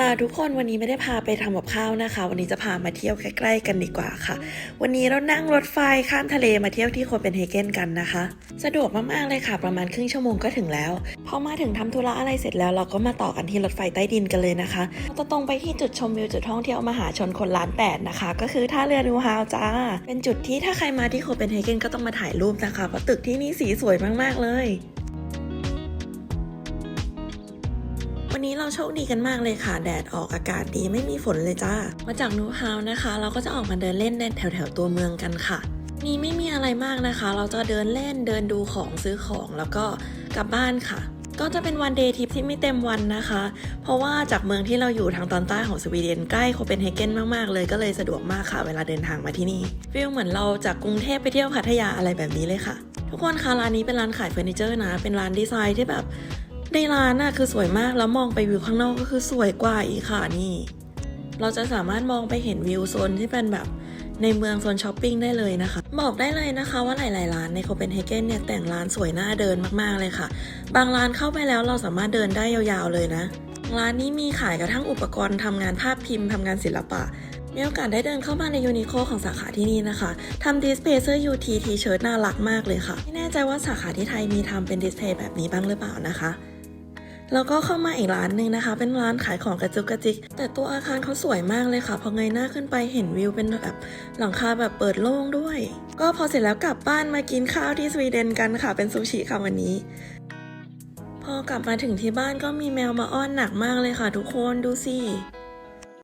มาทุกคนวันนี้ไม่ได้พาไปทำกับข้าวนะคะ วันนี้จะพามาเที่ยวใกล้ๆกันดีกว่าค่ะ วันนี้เรานั่งรถไฟข้ามทะเลมาเที่ยวที่โคเปนเฮเกนกันนะคะ สะดวกมากๆเลยค่ะ ประมาณครึ่งชั่วโมงก็ถึงแล้วพอมาถึงทำธุระอะไรเสร็จแล้ว เราก็มาต่อกันที่รถไฟใต้ดินกันเลยนะคะจะตรงไปที่จุดชมวิวจุดท่องเที่ยวมหาชนคนล้านแปดนะคะ ก็คือท่าเรือนูฮาวจ้า เป็นจุดที่ถ้าใครมาที่โคเปนเฮเกนก็ต้องมาถ่ายรูปนะคะเพราะตึกที่นี่สีสวยมากๆเลย วันนี้เราโชคดีกันมากเลยค่ะ แดดออกอากาศดีไม่มีฝนเลยจ้า มาจากนูฮาวนะคะ เราก็จะออกมาเดินเล่นในแถวแถวๆตัวเมืองกันค่ะนี่ไม่มีอะไรมากนะคะ เราจะเดินเล่นเดินดูของซื้อของแล้วก็กลับบ้านค่ะ ก็จะเป็นวันเดย์ทริปที่ไม่เต็มวันนะคะ เพราะว่าจากเมืองที่เราอยู่ทางตอนใต้ของสวีเดนใกล้โคเปนเฮเกนมากๆเลยก็เลยสะดวกมากค่ะ เวลาเดินทางมาที่นี่ฟีลเหมือนเราจากกรุงเทพไปเที่ยวพัทยาอะไรแบบนี้เลยค่ะ ทุกคนคะร้านนี้เป็นร้านขายเฟอร์นิเจอร์นะ เป็นร้านดีไซน์ที่แบบ ในร้านน่ะคือสวยมากแล้วมองไปวิวข้างนอกก็คือสวยกว่าอีกค่ะนี่ เราจะสามารถมองไปเห็นวิวโซนที่เป็นแบบในเมืองโซนช้อปปิ้งได้เลยนะคะ บอกได้เลยนะคะว่าหลาย ๆ ร้านในโคเปนเฮเกนเนี่ยแต่งร้านสวยน่าเดินมาก ๆ เลยค่ะ บางร้านเข้าไปแล้วเราสามารถเดินได้ยาว ๆ เลยนะ ร้านนี้มีขายกระทั่งอุปกรณ์ทำงานภาพพิมพ์ทำงานศิลปะมีโอกาสได้เดินเข้ามาในยูนิโคของสาขาที่นี่นะคะทำดิสเพย์เสื้อ UT ทีเชิร์ตน่ารักมากเลยค่ะ ไม่แน่ใจว่าสาขาที่ไทยมีทำเป็นดิสเพย์แบบนี้บ้างหรือเปล่านะคะ แล้วก็เข้ามาอีกร้านหนึ่งนะคะ เป็นร้านขายของกระจุกกระจิก แต่ตัวอาคารเขาสวยมากเลยค่ะ พอเงยหน้าขึ้นไปเห็นวิวเป็นแบบหลังคาแบบเปิดโล่งด้วย ก็พอเสร็จแล้วกลับบ้านมากินข้าวที่สวีเดนกันค่ะ เป็นซูชิค่ะวันนี้ พอกลับมาถึงที่บ้านก็มีแมวมาอ้อนหนักมากเลยค่ะ ทุกคนดูสิ